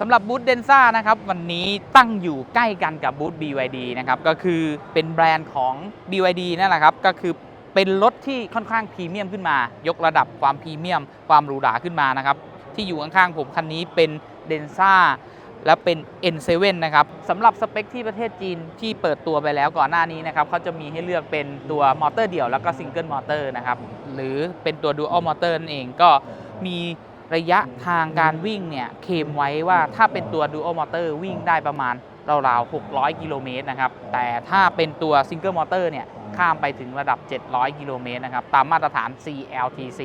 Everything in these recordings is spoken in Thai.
สำหรับบูธเดนซ่านะครับวันนี้ตั้งอยู่ใกล้กันกับบูธ BYD นะครับก็คือเป็นแบรนด์ของ BYD นั่นแหละครับก็คือเป็นรถที่ค่อนข้างพรีเมียมขึ้นมา ยกระดับความพรีเมียม ความหรูหราขึ้นมานะครับที่อยู่ข้างๆผมคันนี้เป็นเดนซ่าและเป็น N7 นะครับสำหรับสเปคที่ประเทศจีนที่เปิดตัวไปแล้วก่อนหน้านี้นะครับเขาจะมีให้เลือกเป็นตัวมอเตอร์เดี่ยวแล้วก็ซิงเกิลมอเตอร์นะครับหรือเป็นตัว Dual Motor นั่นเองก็มี ระยะทางการวิ่งเนี่ยเคมไว้ว่าถ้าเป็นตัว Dual Motor วิ่งได้ประมาณราวๆ 600 กิโลเมตรนะครับ แต่ถ้าเป็นตัว Single Motor เนี่ยข้ามไปถึงระดับ 700 กิโลเมตรนะครับ ตามมาตรฐาน CLTC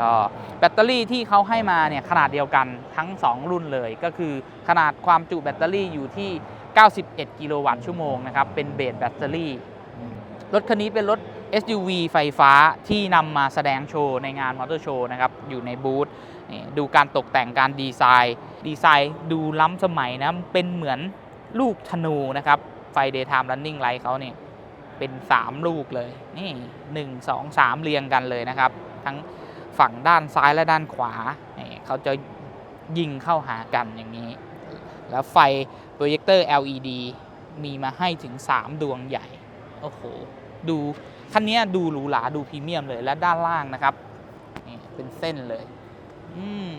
ก็แบตเตอรี่ที่เขาให้มาเนี่ยขนาดเดียวกันทั้ง 2 รุ่นเลย ก็คือขนาดความจุแบตเตอรี่อยู่ที่ 91 กิโลวัตต์ชั่วโมงนะครับ เป็นเบสแบตเตอรี่ รถคันนี้เป็นรถ SUV ไฟฟ้าที่นำมาแสดงโชว์ในงานมอเตอร์โชว์นะครับ อยู่ในบูธดูการตกแต่งการดีไซน์ ดีไซน์ดูล้ำสมัยนะ เป็นเหมือนลูกธนูนะครับ ไฟ Daytime Running Light เขาเนี่ยเป็น 3 ลูกเลย นี่ 1 2 3 เรียงกันเลยนะครับ ทั้งฝั่งด้านซ้ายและด้านขวานี่เขาจะยิงเข้าหากันอย่างนี้ แล้วไฟโปรเจคเตอร์ LED มีมาให้ถึง 3 ดวงใหญ่ โอ้โห ดูคันนี้ดูหรูหราดูพรีเมียมเลยและด้านล่างนะครับนี่เป็นเส้นเลยอืม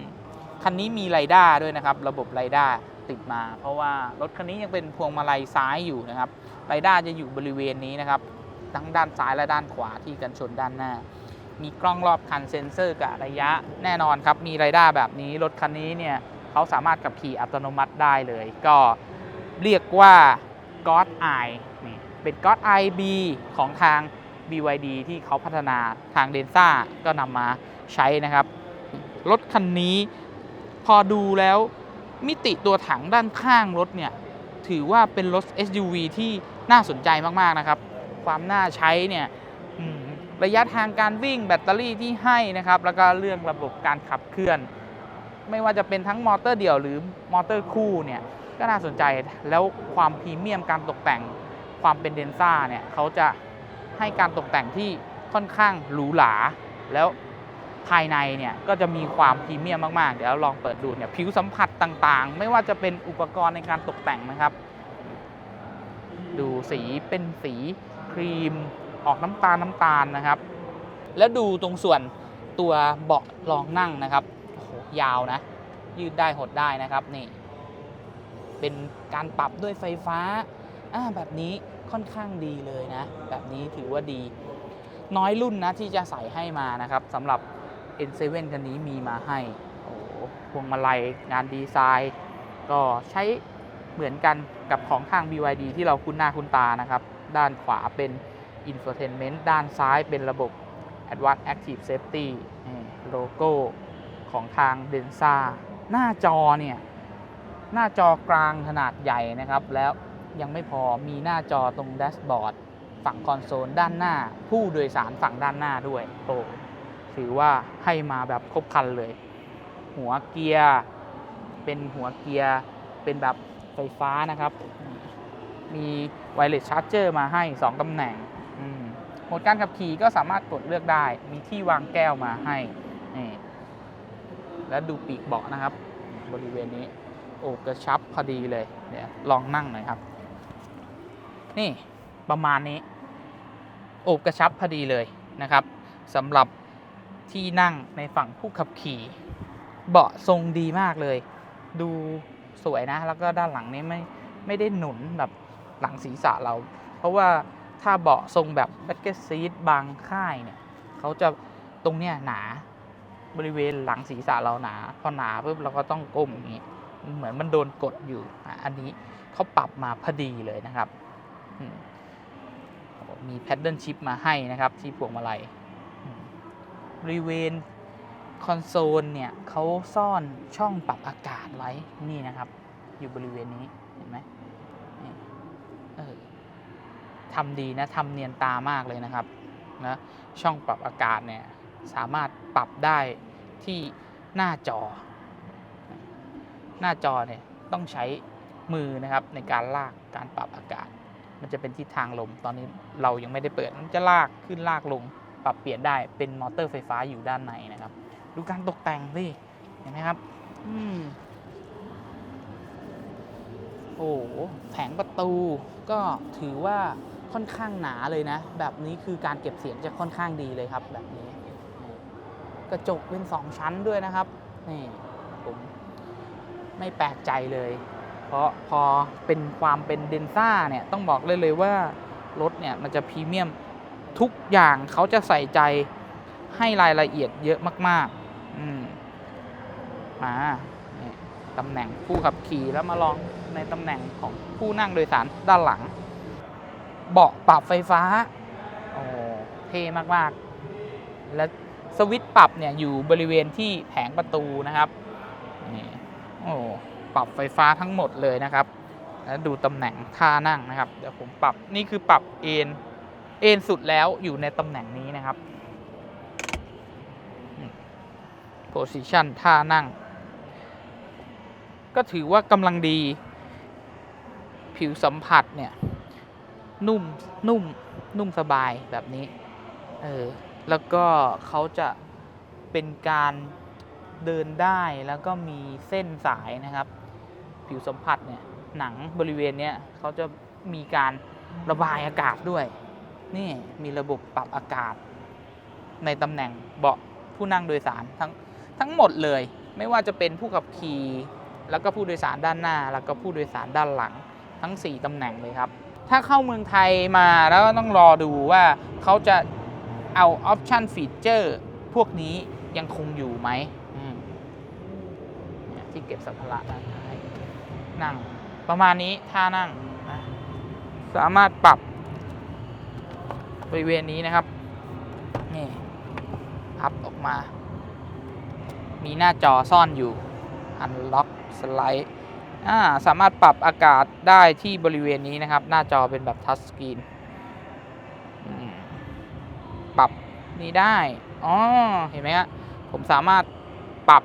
คันนี้มีไรด้าด้วยนะครับ ระบบไรด้าติดมา เพราะว่ารถคันนี้ยังเป็นพวงมาลัยซ้ายอยู่นะครับไรด้าจะอยู่บริเวณนี้นะครับ ทั้งด้านซ้ายและด้านขวาที่กันชนด้านหน้า มีกล้องรอบคันเซ็นเซอร์กะระยะแน่นอนครับ มีไรด้าแบบนี้รถคันนี้เนี่ยเขาสามารถขับขี่อัตโนมัติได้เลย ก็เรียกว่า God Eye เป็น God Eye B ของทาง BYD ที่เขาพัฒนาทางเดนซ่าก็นำมาใช้นะครับ รถคันนี้พอดูแล้วมิติตัวถังด้านข้างรถเนี่ย ถือว่าเป็นรถ SUV ที่น่าสนใจมาก ๆ นะครับ ความน่าใช้เนี่ยระยะทางการวิ่งแบตเตอรี่ที่ให้นะครับ แล้วก็เรื่องระบบการขับเคลื่อน ไม่ว่าจะเป็นทั้งมอเตอร์เดี่ยวหรือมอเตอร์คู่เนี่ย ก็น่าสนใจแล้วความพรีเมียมการตกแต่ง ความเป็นเดนซ่าเนี่ยเขาจะให้การตกแต่งที่ค่อนข้างหรูหราแล้วภายในเนี่ยก็จะมีความพรีเมียมมากๆ เดี๋ยวลองเปิดดูเนี่ยผิวสัมผัสต่างๆ ไม่ว่าจะเป็นอุปกรณ์ในการตกแต่งนะครับ ดูสีเป็นสีครีมออกน้ำตาลน้ำตาลนะครับ แล้วดูตรงส่วนตัวเบาะรองนั่งนะครับโอ้โหยาวนะ ยืดได้หดได้นะครับนี่ เป็นการปรับด้วยไฟฟ้าอ่าแบบนี้ ค่อนข้างดีเลยนะ แบบนี้ถือว่าดี น้อยรุ่นนะที่จะใส่ให้มานะครับสำหรับ N7 คันนี้มีมาให้ โอ้พวงมาลัยงานดีไซน์ ก็ใช้เหมือนกันกับของทาง BYD ที่เราคุ้นหน้าคุ้นตานะครับ ด้านขวาเป็น Infotainment ด้านซ้ายเป็นระบบ Advanced Active Safety โลโก้ของทาง Densa หน้าจอเนี่ย หน้าจอกลางขนาดใหญ่นะครับ แล้ว ยังไม่พอมีหน้าจอตรงแดชบอร์ดฝั่งคอนโซลด้านหน้า ผู้โดยสารฝั่งด้านหน้าด้วยโอ้ถือว่าให้มาแบบครบครันเลย หัวเกียร์เป็นหัวเกียร์เป็นแบบไฟฟ้านะครับ มีไวเลสชาร์จเจอร์มาให้ 2ตำแหน่งโหมดการขับขี่ก็สามารถกดเลือกได้ มีที่วางแก้วมาให้ แล้วดูปีกเบาะนะครับ บริเวณนี้ โอบกระชับพอดีเลย เดี๋ยวลองนั่งหน่อยครับ นี่ประมาณนี้โอบกระชับพอดีเลยนะครับสำหรับที่นั่งในฝั่งผู้ขับขี่ เบาะทรงดีมากเลย ดูสวยนะ แล้วก็ด้านหลังนี้ไม่ไม่ได้หนุนแบบหลังศีรษะเรา เพราะว่าถ้าเบาะทรงแบบแบ็กเก็ตซีทบางค่ายเนี่ยเขาจะตรงเนี้ยหนาบริเวณหลังศีรษะเราหนา พอหนาปุ๊บเราก็ต้องก้มอย่างนี้ เหมือนมันโดนกดอยู่อันนี้เขาปรับมาพอดีเลยนะครับ มีแพดเดิลชิปมาให้นะครับ ที่พวงมาลัยบริเวณคอนโซลเนี่ยเขาซ่อนช่องปรับอากาศไว้นี่นะครับ อยู่บริเวณนี้เห็นไหมเออทำดีนะทำเนียนตามากเลยนะครับนะช่องปรับอากาศเนี่ยสามารถปรับได้ที่หน้าจอ หน้าจอเนี่ยต้องใช้มือนะครับในการลากการปรับอากาศ มันจะเป็นทิศทางลม ตอนนี้เรายังไม่ได้เปิด มันจะลากขึ้นลากลง ปรับเปลี่ยนได้ เป็นมอเตอร์ไฟฟ้าอยู่ด้านในนะครับ ดูการตกแต่งสิเห็นไหมครับ อืมโอ้โหแผงประตูก็ถือว่าค่อนข้างหนาเลยนะ แบบนี้คือการเก็บเสียงจะค่อนข้างดีเลยครับ แบบนี้ กระจกเป็นสองชั้นด้วยนะครับ นี่ผมไม่แปลกใจเลย เพราะพอเป็นความเป็นเดนซ่าเนี่ยต้องบอกเลยเลยว่ารถเนี่ยมันจะพรีเมียมทุกอย่างเขาจะใส่ใจให้รายละเอียดเยอะมาก ๆ อืมมานี่ตำแหน่งผู้ขับขี่แล้วมาลองในตำแหน่งของผู้นั่งโดยสารด้านหลัง เบาะปรับไฟฟ้า โอ้เท่มาก ๆ และสวิตช์ปรับเนี่ยอยู่บริเวณที่แผงประตูนะครับ นี่ โอ้ ปรับไฟฟ้าทั้งหมดเลยนะครับแล้วดูตำแหน่งท่านั่งนะครับเดี๋ยวผมปรับนี่คือปรับเอนเอนสุดแล้วอยู่ในตำแหน่งนี้นะครับ position ท่านั่ง ก็ถือว่ากำลังดี ผิวสัมผัสเนี่ย นุ่ม นุ่ม นุ่มสบายแบบนี้ เออ แล้วก็เขาจะเป็นการเดินได้แล้วก็มีเส้นสายนะครับ ผิวสัมผัสเนี่ยหนังบริเวณเนี้ยเขาจะมีการระบายอากาศด้วย นี่มีระบบปรับอากาศ ในตำแหน่งเบาะผู้นั่งโดยสารทั้งทั้งหมดเลย ไม่ว่าจะเป็นผู้ขับขี่แล้วก็ผู้โดยสารด้านหน้า แล้วก็ผู้โดยสารด้านหลังทั้ง 4ตำแหน่งเลยครับ ถ้าเข้าเมืองไทยมาแล้วก็ต้องรอดูว่าเขาจะเอาออปชันฟีเจอร์พวกนี้ยังคงอยู่ไหมมที่เก็บสัมภาระนท้าย นั่ง ประมาณนี้ท่านั่ง สามารถปรับบริเวณนี้นะครับ นี่พับออกมา มีหน้าจอซ่อนอยู่อันล็อกสไลด์สามารถปรับอากาศได้ที่บริเวณนี้นะครับ หน้าจอเป็นแบบทัชสกรีนปรับนี้ได้อ๋อเห็นไหมฮะผมสามารถปรับ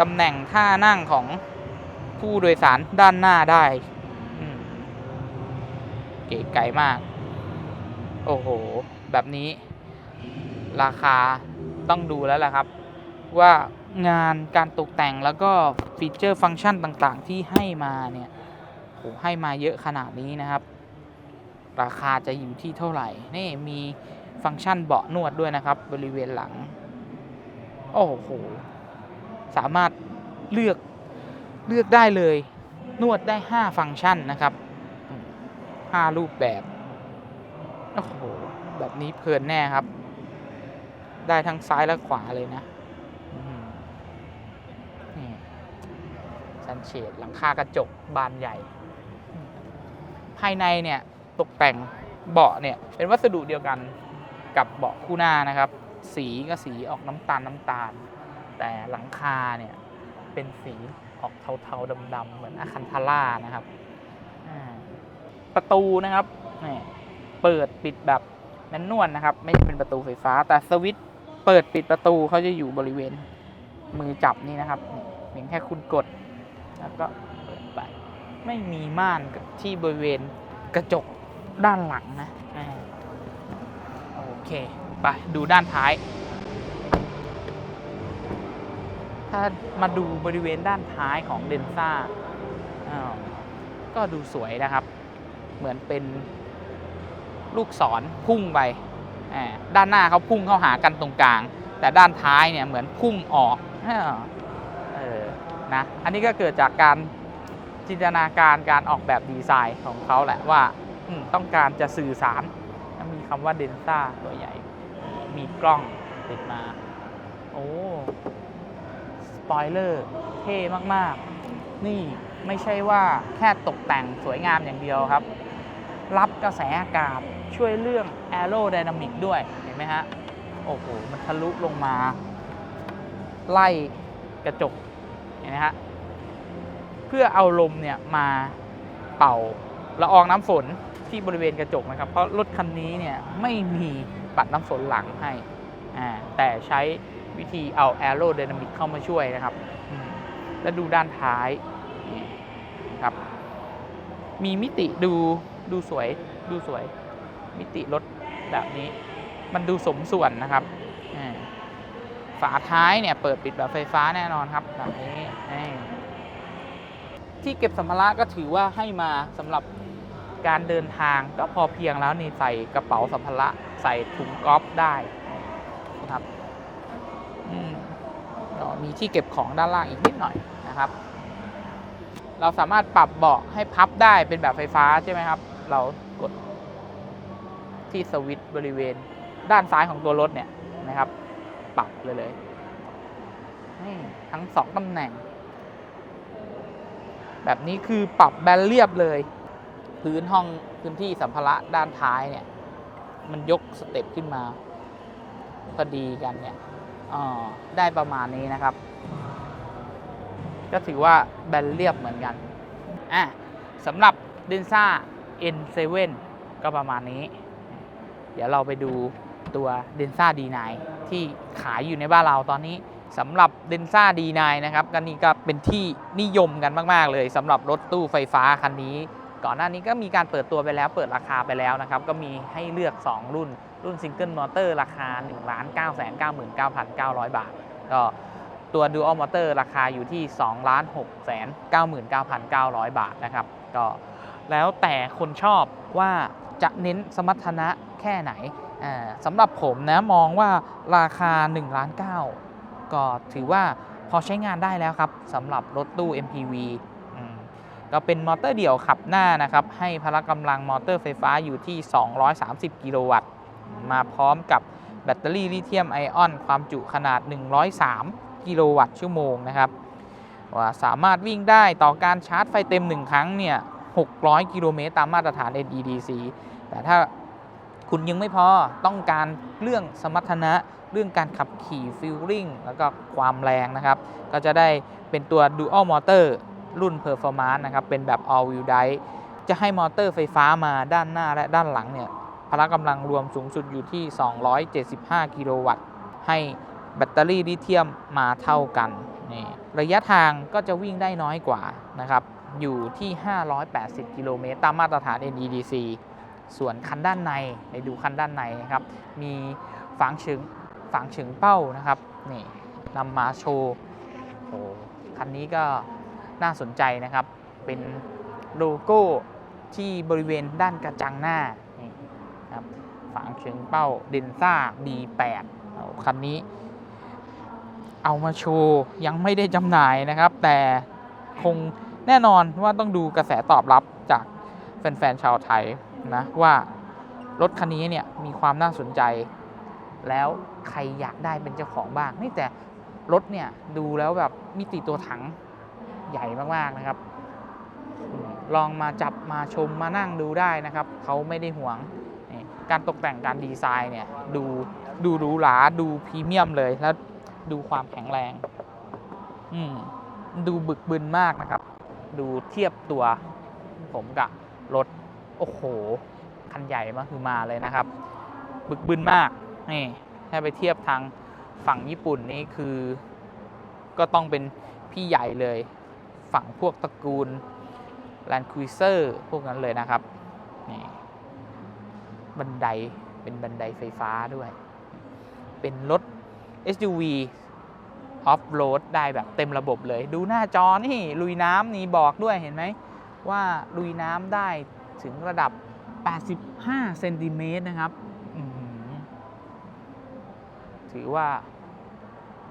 ตำแหน่งท่านั่งของ ผู้โดยสารด้านหน้าได้เก๋ไก่มาก โอ้โห แบบนี้ ราคาต้องดูแล้วแหละครับ ว่างานการตกแต่งแล้วก็ฟีเจอร์ฟังก์ชันต่างๆ ที่ให้มาเนี่ยโหให้มาเยอะขนาดนี้นะครับ ราคาจะอยู่ที่เท่าไหร่ นี่มีฟังก์ชันเบาะนวดด้วยนะครับ บริเวณหลัง โอ้โห สามารถเลือก เลือกได้เลย นวดได้ 5 ฟังก์ชันนะครับ 5 รูปแบบ โอ้โห แบบนี้เพลินแน่ครับ ได้ทั้งซ้ายและขวาเลยนะสันเฉดหลังคากระจกบานใหญ่ ภายในเนี่ยตกแต่งเบาะเนี่ยเป็นวัสดุเดียวกันกับเบาะคู่หน้านะครับ สีก็สีออกน้ำตาลน้ำตาล แต่หลังคาเนี่ยเป็นสี ออกเทาๆดำๆเหมือนอาคันทาร่านะครับอ่าประตูนะครับนี่เปิดปิดแบบแมนนวลนะครับ ไม่ใช่เป็นประตูไฟฟ้า แต่สวิตช์เปิดปิดประตูเขาจะอยู่บริเวณมือจับนี่นะครับนี่เพียงแค่คุณกด แล้วก็เปิดไป ไม่มีม่านที่บริเวณกระจกด้านหลังนะอ่าโอเค ไปดูด้านท้าย ถ้ามาดูบริเวณด้านท้ายของเดนซ่าก็ดูสวยนะครับ เหมือนเป็นลูกศรพุ่งไปด้านหน้าเขาพุ่งเข้าหากันตรงกลาง แต่ด้านท้ายเนี่ยเหมือนพุ่งออกอ้าวเออนะอันนี้ก็เกิดจากการจินตนาการการออกแบบดีไซน์ของเขาแหละว่าต้องการจะสื่อสาร มีคำว่าเดนซ่าตัวใหญ่ มีกล้องติดมา โอ้ ปอยเลอร์เท่มากๆ นี่ไม่ใช่ว่าแค่ตกแต่งสวยงามอย่างเดียวครับ รับกระแสอากาศช่วยเรื่องแอโร d y นามิกด้วย เห็นไหมฮะ โอ้โห มันทะลุลงมา ไล่กระจก เห็นไหมฮะ เพื่อเอาลมเนี่ยมาเป่าละอองน้ำฝนที่บริเวณกระจกนะครับ เพราะรถคันนี้เนี่ยไม่มีปัดน้ำฝนหลังให้อ่าแต่ใช้ วิธีเอาแอโร d y นามิกเข้ามาช่วยนะครับ แล้วดูด้านท้ายครับ มีมิติดูดูสวยดูสวย มิติรถแบบนี้ มันดูสมส่วนนะครับ ฝาท้ายเนี่ยเปิดปิดแบบไฟฟ้าแน่นอนครับแบบนี้ที่เก็บสัมภาระก็ถือว่าให้มาสำหรับการเดินทางก็พอเพียงแล้วนี่ใส่กระเป๋าสัมภาระใส่ถุงกอล์ฟได้นะครับ ก็มีที่เก็บของด้านล่างอีกนิดหน่อยนะครับ เราสามารถปรับเบาะให้พับได้เป็นแบบไฟฟ้าใช่ไหมครับ เรากดที่สวิตช์บริเวณด้านซ้ายของตัวรถเนี่ยนะครับ ปรับเลยเลยทั้งสองตำแหน่ง แบบนี้คือปรับแบนเรียบเลย พื้นห้องพื้นที่สัมภาระด้านท้ายเนี่ย มันยกสเต็ปขึ้นมาพอดีกันเนี่ย ได้ประมาณนี้นะครับ ก็ถือว่าแบนเรียบเหมือนกันอะสำหรับ d e n s a N7 ก็ประมาณนี้ เดี๋ยวเราไปดูตัว d e n s a D9 ที่ขายอยู่ในบ้านเราตอนนี้สำหรับ d e n s a D9 นะครับก็นี่ก็เป็นที่นิยมกันมาก ๆ เลยสำหรับรถตู้ไฟฟ้าคันนี้ ก่อนหน้านี้ก็มีการเปิดตัวไปแล้ว เปิดราคาไปแล้วนะครับ ก็มีให้เลือก 2 รุ่น รุ่นซิงเกิลมอเตอร์ราคา 1 9 9 9 9 9 0 0 บาท ก็ตัว Dual Motor ราคาอยู่ที่ 2 6 9 9 9 0 0 บาทนะครับ ก็แล้วแต่คนชอบว่าจะเน้นสมรรถนะแค่ไหนอ่าสำหรับผมนะมองว่าราคา1ล้าน9ก็ถือว่าพอใช้งานได้แล้วครับสำหรับรถตู้ MPV ก็เป็นมอเตอร์เดี่ยวขับหน้านะครับ ให้พละกำลังมอเตอร์ไฟฟ้าอยู่ที่ 230 กิโลวัตต์ มาพร้อมกับแบตเตอรี่ลิเธียมไอออน ความจุขนาด 103 กิโลวัตต์ชั่วโมงนะครับว่าสามารถวิ่งได้ต่อการชาร์จไฟเต็ม 1 ครั้งเนี่ย 600 กิโลเมตรตามมาตรฐาน NEDC แต่ถ้าคุณยังไม่พอต้องการเรื่องสมรรถนะเรื่องการขับขี่ฟิลลิ่งแล้วก็ความแรงนะครับ ก็จะได้เป็นตัว Dual Motor รุ่น Performance นะครับ เป็นแบบ All Wheel Drive จะให้มอเตอร์ไฟฟ้ามาด้านหน้าและด้านหลังเนี่ย พละกำลังรวมสูงสุดอยู่ที่ 275 กิโลวัตต์ ให้แบตเตอรี่ลิเธียมมาเท่ากันนี่ระยะทางก็จะวิ่งได้น้อยกว่านะครับ อยู่ที่ 580 กิโลเมตรตามมาตรฐาน NEDC ส่วนคันด้านในไปดูคันด้านในนะครับ มีฝังเฉิงฝังเฉิงเป้านะครับนี่นำมาโชว์โอ้คันนี้ก็น่าสนใจนะครับ เป็นโลโก้ที่บริเวณด้านกระจังหน้า ครับฝังเฉิงเป้าเดนซ่า B8 คันนี้ เอามาโชว์ ยังไม่ได้จำหน่ายนะครับ แต่คงแน่นอนว่าต้องดูกระแสตอบรับจากแฟนๆชาวไทยนะว่ารถคันนี้เนี่ยมีความน่าสนใจ แล้วใครอยากได้เป็นเจ้าของบ้างนี่แต่รถเนี่ยดูแล้วแบบมิติตัวถังใหญ่มากๆนะครับ ลองมาจับมาชมมานั่งดูได้นะครับ เขาไม่ได้ห่วง การตกแต่งการดีไซน์เนี่ยดูดูหรูหราดูพรีเมียมเลยแล้วดูความแข็งแรง อืมดูบึกบึนมากนะครับ ดูเทียบตัว ผมกับรถ โอ้โห คันใหญ่มากคือมาเลยนะครับ บึกบึนมากนี่ถ้าไปเทียบทางฝั่งญี่ปุ่นนี่คือ ก็ต้องเป็นพี่ใหญ่เลย ฝั่งพวกตระกูล Land Cruiser พวกนั้นเลยนะครับนี่ บันไดเป็นบันไดไฟฟ้าด้วย เป็นรถ SUV ออฟโรดได้แบบเต็มระบบเลย ดูหน้าจอนี่ลุยน้ำนี่บอกด้วยเห็นไหม ว่าลุยน้ำได้ถึงระดับ 85 เซนติเมตรนะครับ ถือว่า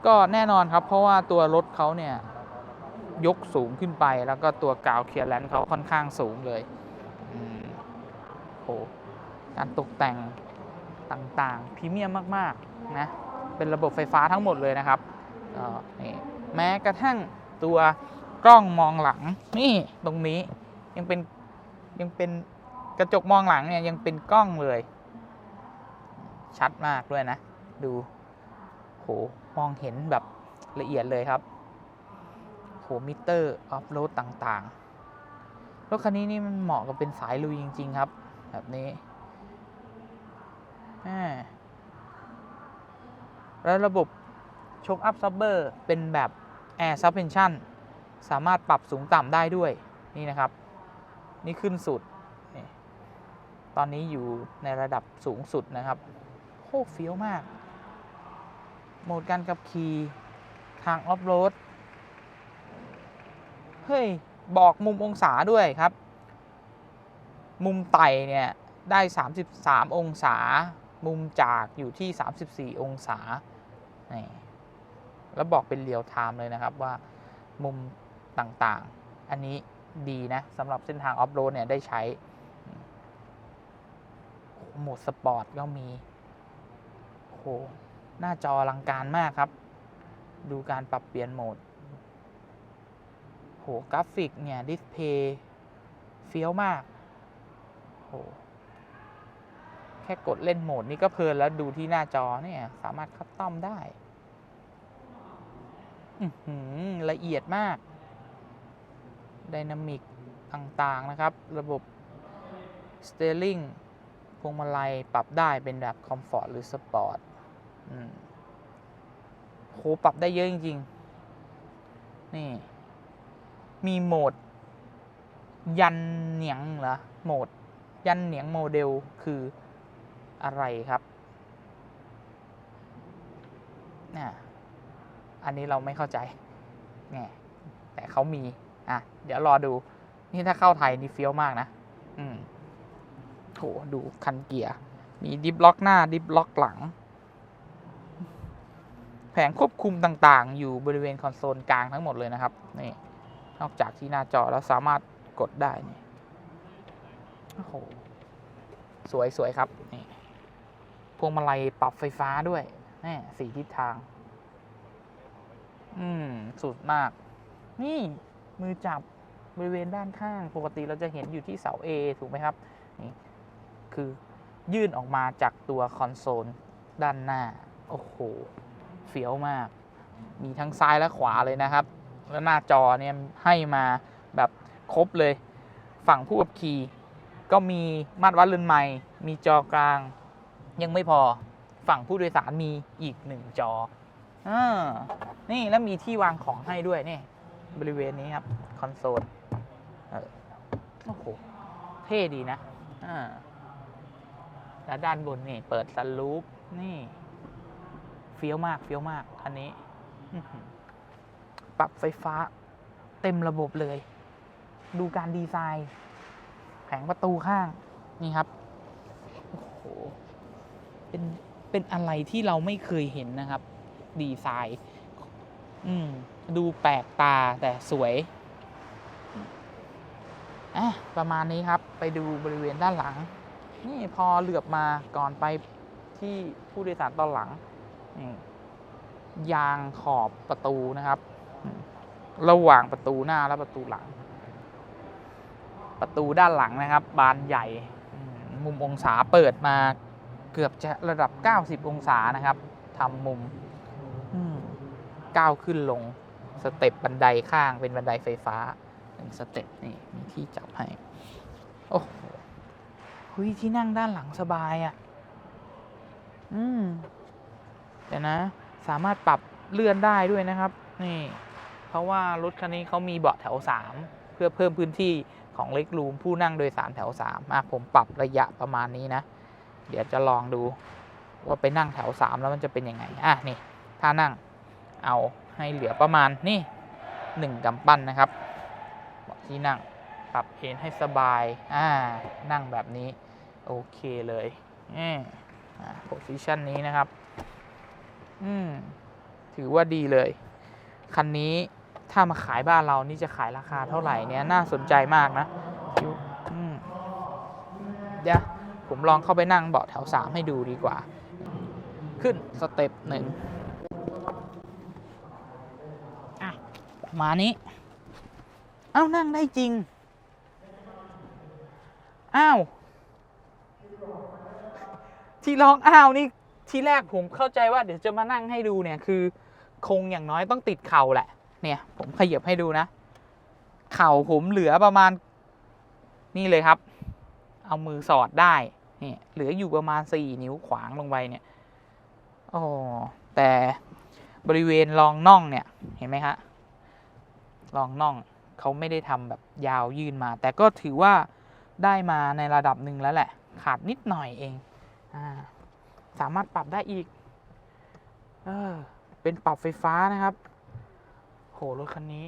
ก็แน่นอนครับ เพราะว่าตัวรถเขาเนี่ย ยกสูงขึ้นไปแล้วก็ตัวกาวเคลียร์แลนด์เขาค่อนข้างสูงเลยโอืมโห การตกแต่งต่างๆพรีเมียมมากๆนะเป็นระบบไฟฟ้าทั้งหมดเลยนะครับนี่แม้กระทั่งตัวกล้องมองหลังนี่ตรงนี้ยังเป็นยังเป็นกระจกมองหลังเนี่ยยังเป็นกล้องเลย ชัดมากด้วยนะ ดูโหมองเห็นแบบละเอียดเลยครับโหมิเตอร์ออฟโรดต่างๆรถคันนี้นี่มันเหมาะกับเป็นสายลุยจริง ๆ ครับ แบบนี้ แล้วระบบโชคอัพซับเบอร์เป็นแบบ Air Suspension สามารถปรับสูงต่ำได้ด้วย นี่นะครับ นี่ขึ้นสุด ตอนนี้อยู่ในระดับสูงสุดนะครับ โคตรเฟี้ยวมาก โหมดการขับขี่ทางออฟโรด เฮ้ย บอกมุมองศาด้วยครับ มุมไต่เนี่ย ได้ 33 องศา มุมจากอยู่ที่ 34 องศานี่แล้วบอกเป็นเรียลไทม์เลยนะครับว่ามุมต่างๆ อันนี้ดีนะสำหรับเส้นทางออฟโรดเนี่ยได้ใช้ โหมดสปอร์ตก็มีโหหน้าจอลังการมากครับ ดูการปรับเปลี่ยนโหมดโหกราฟิกเนี่ย ดิสเพย์เฟี้ยวมากโห แค่กดเล่นโหมดนี้ก็เพลินแล้วดูที่หน้าจอเนี่ย สามารถคัสตอมได้ละเอียดมากไดนามิกต่าง ๆ นะครับ ระบบสเต r ริงพวงมาลัยปรับได้เป็นแบบคอมฟอร์ตหรือสปอร์ตโหปรับได้เยอะจริง ๆ นี่ มีโหมด ยันเหนียงเหรอ โหมด ยันเหนียงโมเดลคือ อะไรครับน่ะอันนี้เราไม่เข้าใจไงแต่เขามี อะ เดี๋ยวรอดู นี่ถ้าเข้าไทยนี่เฟี้ยวมากนะ อืมโหดูคันเกียร์ มีดิฟล็อกหน้า ดิฟล็อกหลัง แผงควบคุมต่างๆ อยู่บริเวณคอนโซลกลางทั้งหมดเลยนะครับ นี่ นอกจากที่หน้าจอแล้วสามารถกดได้นี่โอ้โห สวยสวยครับ นี่ วงมาลัยปรับไฟฟ้าด้วยนี่สี่ทิศทาง อืม สุดมาก นี่มือจับบริเวณด้านข้าง ปกติเราจะเห็นอยู่ที่เสา A ถูกไหมครับ นี่ คือยื่นออกมาจากตัวคอนโซลด้านหน้า โอ้โห เฟี้ยวมาก มีทั้งซ้ายและขวาเลยนะครับ แล้วหน้าจอเนี่ยให้มาแบบครบเลย ฝั่งผู้ขับขี่ก็มีมาตรวัดเรือนใหม่ มีจอกลาง ยังไม่พอฝั่งผู้โดยสารมีอีกหนึ่งจออ่านี่แล้วมีที่วางของให้ด้วยนี่ บริเวณนี้ครับ คอนโซลโอ้โห เท่ดีนะอ่าแล้วด้านบนนี่ เปิดซันลูปนี่เฟี้ยวมากเฟี้ยวมากอันนี้ ปรับไฟฟ้า เต็มระบบเลย ดูการดีไซน์ แผงประตูข้าง นี่ครับ เป็นเป็นอะไรที่เราไม่เคยเห็นนะครับ ดีไซน์อืมดูแปลกตาแต่สวยอะประมาณนี้ครับ ไปดูบริเวณด้านหลัง นี่พอเหลือบมาก่อนไปที่ผู้โดยสารตอนหลัง ยางขอบประตูนะครับ ระหว่างประตูหน้าและประตูหลัง ประตูด้านหลังนะครับ บานใหญ่ มุมองศาเปิดมา เกือบจะระดับ 90 องศานะครับทำมุมก้าวขึ้นลงสเต็ปบันไดข้างเป็นบันไดไฟฟ้าหนึ่งสเต็ปนี่มีที่จับให้ โอ้โหเฮ้ยที่นั่งด้านหลังสบายอะ่ะ อืมเดี๋ยวนะ สามารถปรับเลื่อนได้ด้วยนะครับ นี่ เพราะว่ารถคันนี้เขามีเบาะแถว3เพื่อเพิ่มพื้นที่ของเล็กรูมผู้นั่งโดยสารแถว3อะผมปรับระยะประมาณนี้นะ เดี๋ยวจะลองดูว่าไปนั่งแถว3แล้วมันจะเป็นยังไง อะ นี่ ถ้านั่งเอาให้เหลือประมาณนี่หนึ่งกำปั้นนะครับเบาะที่นั่งปรับเอนให้สบาย อ่า นั่งแบบนี้ โอเคเลยอ่าโพซิชันนี้นะครับ อืม ถือว่าดีเลย คันนี้ถ้ามาขายบ้านเรานี่จะขายราคาเท่าไหร่เนี่ย น่าสนใจมากนะอืมเดี๋ยว ผมลองเข้าไปนั่งเบาะแถวสามให้ดูดีกว่า ขึ้นสเต็ปหนึ่งมานี้ เอ้านั่งได้จริง อ้าว ที่ร้องอ้าวนี่ที่แรกผมเข้าใจว่าเดี๋ยวจะมานั่งให้ดูเนี่ยคือ คงอย่างน้อยต้องติดเข่าแหละ เนี่ย ผมขยับให้ดูนะ เข่าผมเหลือประมาณ นี่เลยครับ เอามือสอดได้เนี่ยเหลืออยู่ประมาณสี่นิ้วขวางลงไปเนี่ยโอ้แต่บริเวณรองน่องเนี่ยเห็นไหมฮะรองน่องเขาไม่ได้ทำแบบยาวยื่นมา แต่ก็ถือว่าได้มาในระดับหนึ่งแล้วแหละ ขาดนิดหน่อยเองอาสามารถปรับได้อีกเออเป็นปรับไฟฟ้านะครับ โหรถคันนี้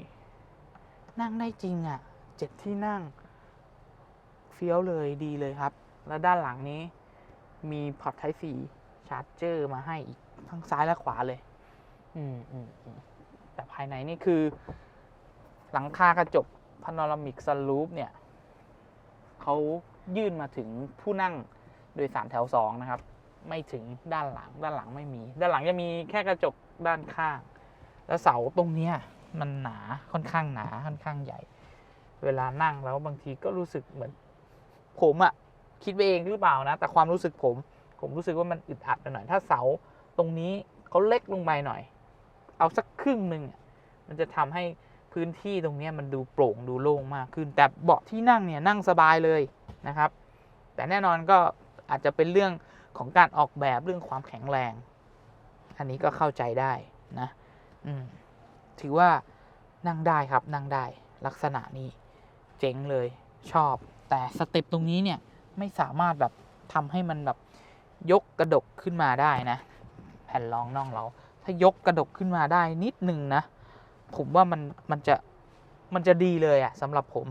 นั่งได้จริงอะ่ะเจ็ดที่นั่ง เฟี้ยวเลยดีเลยครับ แล้วด้านหลังนี้มีพอร์ตไทป์สีชาร์จเจอร์มาให้อีกทั้งซ้ายและขวาเลย อืมอืมแต่ภายในนี่คือ หลังคากระจกพาโนรามิกสลูปเนี่ยเขายื่นมาถึงผู้นั่งโดยสารแถวสองนะครับ ไม่ถึงด้านหลัง ด้านหลังไม่มี ด้านหลังจะมีแค่กระจกด้านข้าง แล้วเสาตรงเนี้ยมันหนาค่อนข้างหนาค่อนข้างใหญ่ เวลานั่งแล้วบางทีก็รู้สึกเหมือน ผมอะคิดไปเองหรือเปล่านะ แต่ความรู้สึกผม ผมรู้สึกว่ามันอึดอัดไปหน่อย ถ้าเสาตรงนี้เขาเล็กลงไปหน่อย เอาสักครึ่งหนึ่งมันจะทำให้พื้นที่ตรงนี้มันดูโปร่งดูโล่งมากขึ้น แต่เบาะที่นั่งเนี่ยนั่งสบายเลยนะครับ แต่แน่นอนก็อาจจะเป็นเรื่องของการออกแบบเรื่องความแข็งแรง อันนี้ก็เข้าใจได้นะถือว่านั่งได้ครับนั่งได้ลักษณะนี้เจ๋งเลยชอบ แต่สเต็ปตรงนี้เนี่ยไม่สามารถแบบทำให้มันแบบยกกระดกขึ้นมาได้นะ แผ่นรองน่องเรา ถ้ายกกระดกขึ้นมาได้นิดหนึ่งนะ ผมว่ามันมันจะมันจะดีเลยอะสำหรับผม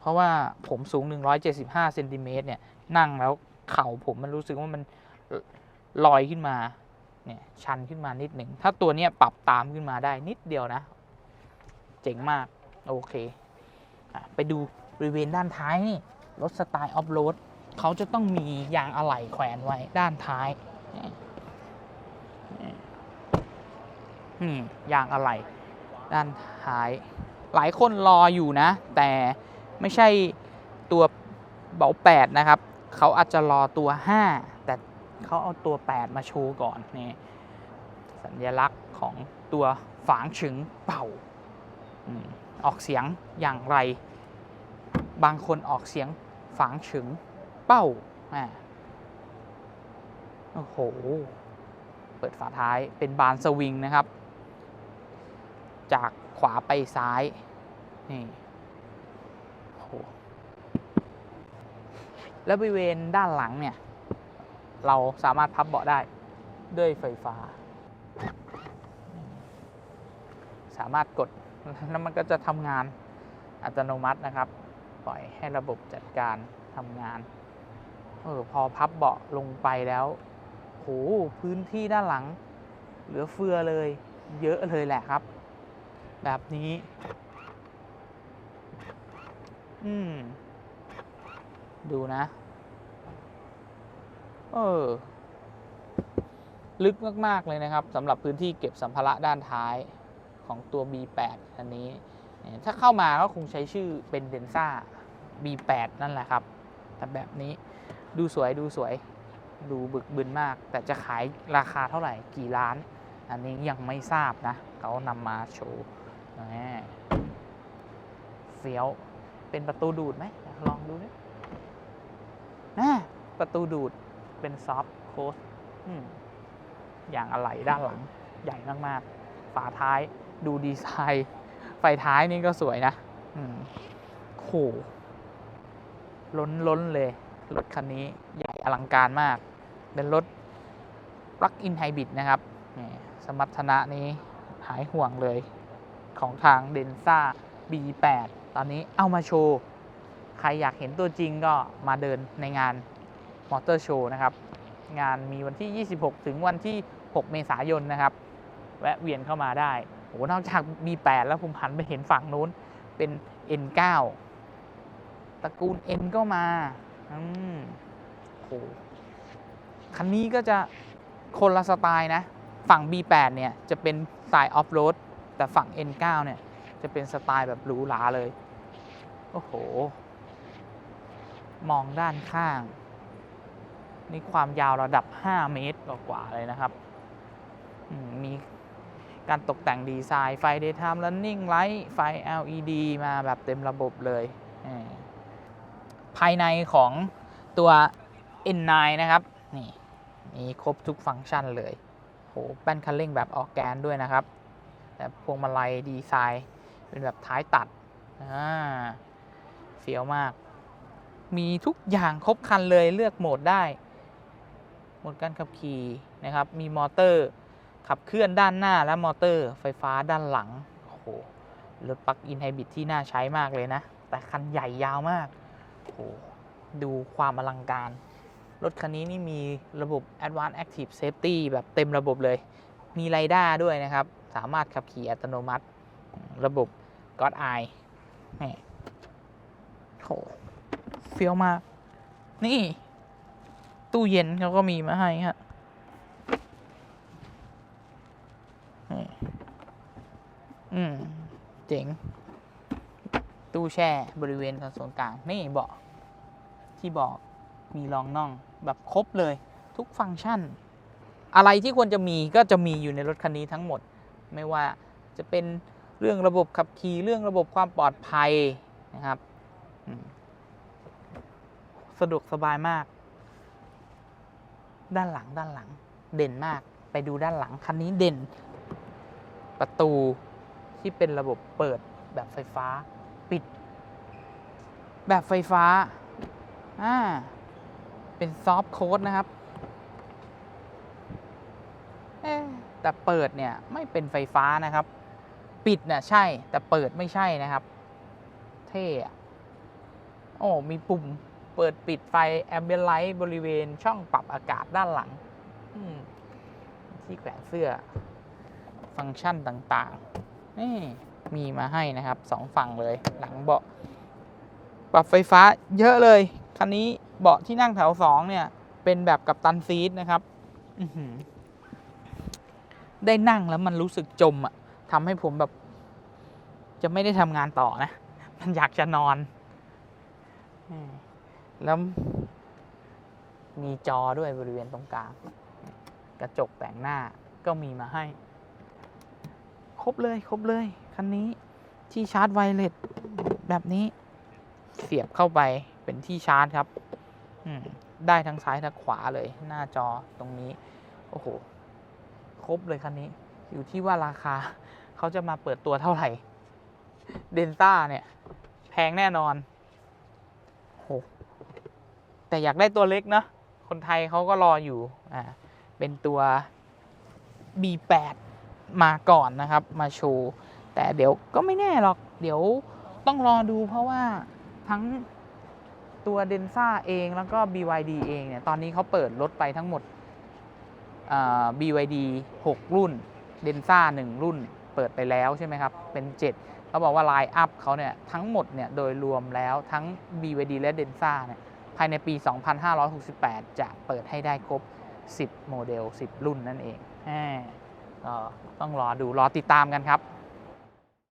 เพราะว่าผมสูง 175เซนติเมตรเนี่ยนั่งแล้วเข่าผมมันรู้สึกว่ามันลอยขึ้นมาเนี่ยชันขึ้นมานิดหนึ่ง ถ้าตัวเนี้ยปรับตามขึ้นมาได้นิดเดียวนะ เจ๋งมาก โอเคอไปดูบริเวณด้านท้ายนี่ รถสไตล์ออฟโรดเขาจะต้องมียางอะไหล่แขวนไว้ด้านท้ายนี่ยางอะไหล่ด้านท้าย หลายคนรออยู่นะ แต่ไม่ใช่ตัวเบา8นะครับ เขาอาจจะรอตัว 5 แต่เขาเอาตัว 8 มาโชว์ก่อนนี่สัญลักษณ์ของตัวฝางฉึงเป่าออกเสียงอย่างไร บางคนออกเสียง ฝางฉึงเป้าอ่าโอ้โห เปิดฝาท้ายเป็นบานสวิงนะครับ จากขวาไปซ้าย นี่โอ้โหแล้วบริเวณด้านหลังเนี่ย เราสามารถพับเบาะได้ด้วยไฟฟ้า สามารถกด แล้วมันก็จะทำงานอัตโนมัตินะครับ ปล่อยให้ระบบจัดการทำงาน เออพอพับเบาะลงไปแล้วโหพื้นที่ด้านหลัง เหลือเฟือเลย เยอะเลยแหละครับ แบบนี้ อืม ดูนะ เออ ลึกมาก ๆ เลยนะครับสำหรับพื้นที่เก็บสัมภาระด้านท้ายของตัว B8 อันนี้ ถ้าเข้ามาก็คงใช้ชื่อเป็นเดนซ่า B8 นั่นแหละครับ แต่แบบนี้ดูสวยดูสวยดูบึกบึนมาก แต่จะขายราคาเท่าไหร่กี่ล้าน อันนี้ยังไม่ทราบนะเขานำมาโชว์เฟี้ยวเป็นประตูดูดไหมลองดูดินะประตูดูดเป็นซอฟต์โค้ดอย่างอะไหล่ด้านหลังใหญ่มากๆ ฝาท้ายดูดีไซน์ ไฟท้ายนี่ก็สวยนะโห ล้นล้นเลย รถคันนี้ใหญ่อลังการมาก เป็นรถ Plug-in Hybrid นะครับ สมรรถนะนี้หายห่วงเลยของทาง d e n s a B8 ตอนนี้เอามาโชว์ ใครอยากเห็นตัวจริงก็มาเดินในงานมอเตอร์โชว์นะครับ งานมีวันที่ 26 ถึงวันที่ 6 เมษายนนะครับ แวะเวียนเข้ามาได้โอ้นอกจาก B8 แล้วผมหันไปเห็นฝั่งนู้นเป็น N9 ตระกูล N ก็มาอืมโหคันนี้ก็จะคนละสไตล์นะ ฝั่ง B8 เนี่ย จะเป็นสไตล์ออฟโรดแต่ฝั่ง N9 เนี่ย จะเป็นสไตล์แบบหรูหราเลย โอ้โห มองด้านข้าง นี่ความยาวระดับ 5 เมตรกว่าเลยนะครับ มีการตกแต่งดีไซน์ไฟ daytime running light ไฟ LED มาแบบเต็มระบบเลย ภายในของตัว N9 นะครับนี่มีครบทุกฟังก์ชันเลยโหแป้นคันเร่งแบบออกแกนด้วยนะครับแต่พวงมาลัยดีไซน์เป็นแบบท้ายตัดอ่าเฟี้ยวมาก มีทุกอย่างครบคันเลยเลือกโหมดได้โหมดการขับขี่นะครับ มีมอเตอร์ขับเคลื่อนด้านหน้าและมอเตอร์ไฟฟ้าด้านหลังโอ้โหรถปลั๊กอินไฮบริดที่น่าใช้มากเลยนะ แต่คันใหญ่ยาวมาก โหดูความอลังการ รถคันนี้นี่มีระบบ Advanced Active Safety แบบเต็มระบบเลย มีไรด้าด้วยนะครับ สามารถขับขี่อัตโนมัติ ระบบ God Eye นี่โหเฟี้ยวมาก นี่ ตู้เย็นเขาก็มีมาให้ฮะนี่อืม เจ๋ง ตู้แช่บริเวณคอนโซลกลางนี่เบาะที่บอกมีรองน่องแบบครบเลยทุกฟังก์ชัน อะไรที่ควรจะมีก็จะมีอยู่ในรถคันนี้ทั้งหมด ไม่ว่าจะเป็นเรื่องระบบขับขี่เรื่องระบบความปลอดภัยนะครับสะดวกสบายมาก ด้านหลังด้านหลัง เด่นมากไปดูด้านหลังคันนี้เด่น ประตูที่เป็นระบบเปิดแบบไฟฟ้า ปิด แบบไฟฟ้า อ่า เป็นซอฟต์โค้ดนะครับ แต่เปิดเนี่ยไม่เป็นไฟฟ้านะครับ ปิดเนี่ยใช่ แต่เปิดไม่ใช่นะครับ เท่โอ้ มีปุ่มเปิดปิดไฟแอมเบียนไลท์บริเวณช่องปรับอากาศด้านหลัง ที่แขวนเสื้อ ฟังก์ชันต่าง ๆ นี่ มีมาให้นะครับสองฝั่งเลยหลังเบาะ ปรับไฟฟ้าเยอะเลย คันนี้เบาะที่นั่งแถวสองเนี่ย เป็นแบบกับตันซีทนะครับได้นั่งแล้วมันรู้สึกจมอะทำให้ผมแบบ จะไม่ได้ทำงานต่อนะ มันอยากจะนอน แล้วมีจอด้วยบริเวณตรงกลาง กระจกแต่งหน้าก็มีมาให้ ครบเลย ครบเลย คันนี้ที่ชาร์จไวเลสแบบนี้ เสียบเข้าไปเป็นที่ชาร์จครับได้ทั้งซ้ายทั้งขวาเลย หน้าจอตรงนี้ โอ้โห ครบเลยคันนี้ อยู่ที่ว่าราคาเขาจะมาเปิดตัวเท่าไหร่เดนต้าเนี่ย แพงแน่นอนโหแต่อยากได้ตัวเล็กเนอะคนไทยเขาก็รออยู่อ่าเป็นตัว B8 มาก่อนนะครับ มาโชว์ แต่เดี๋ยวก็ไม่แน่หรอก เดี๋ยวต้องรอดูเพราะว่า ทั้งตัวเดนซ่าเองแล้วก็ BYD เองเนี่ยตอนนี้เขาเปิดรถไปทั้งหมด BYD 6 รุ่นเดนซ่า1รุ่นเปิดไปแล้วใช่ไหมครับ เป็น 7เขาบอกว่าไลน์อัพเขาเนี่ยทั้งหมดเนี่ยโดยรวมแล้วทั้ง BYD และเดนซ่าเนี่ยภายในปี 2568 จะเปิดให้ได้ครบ 10 โมเดล 10 รุ่นนั่นเองก็ต้องรอดูรอติดตามกันครับ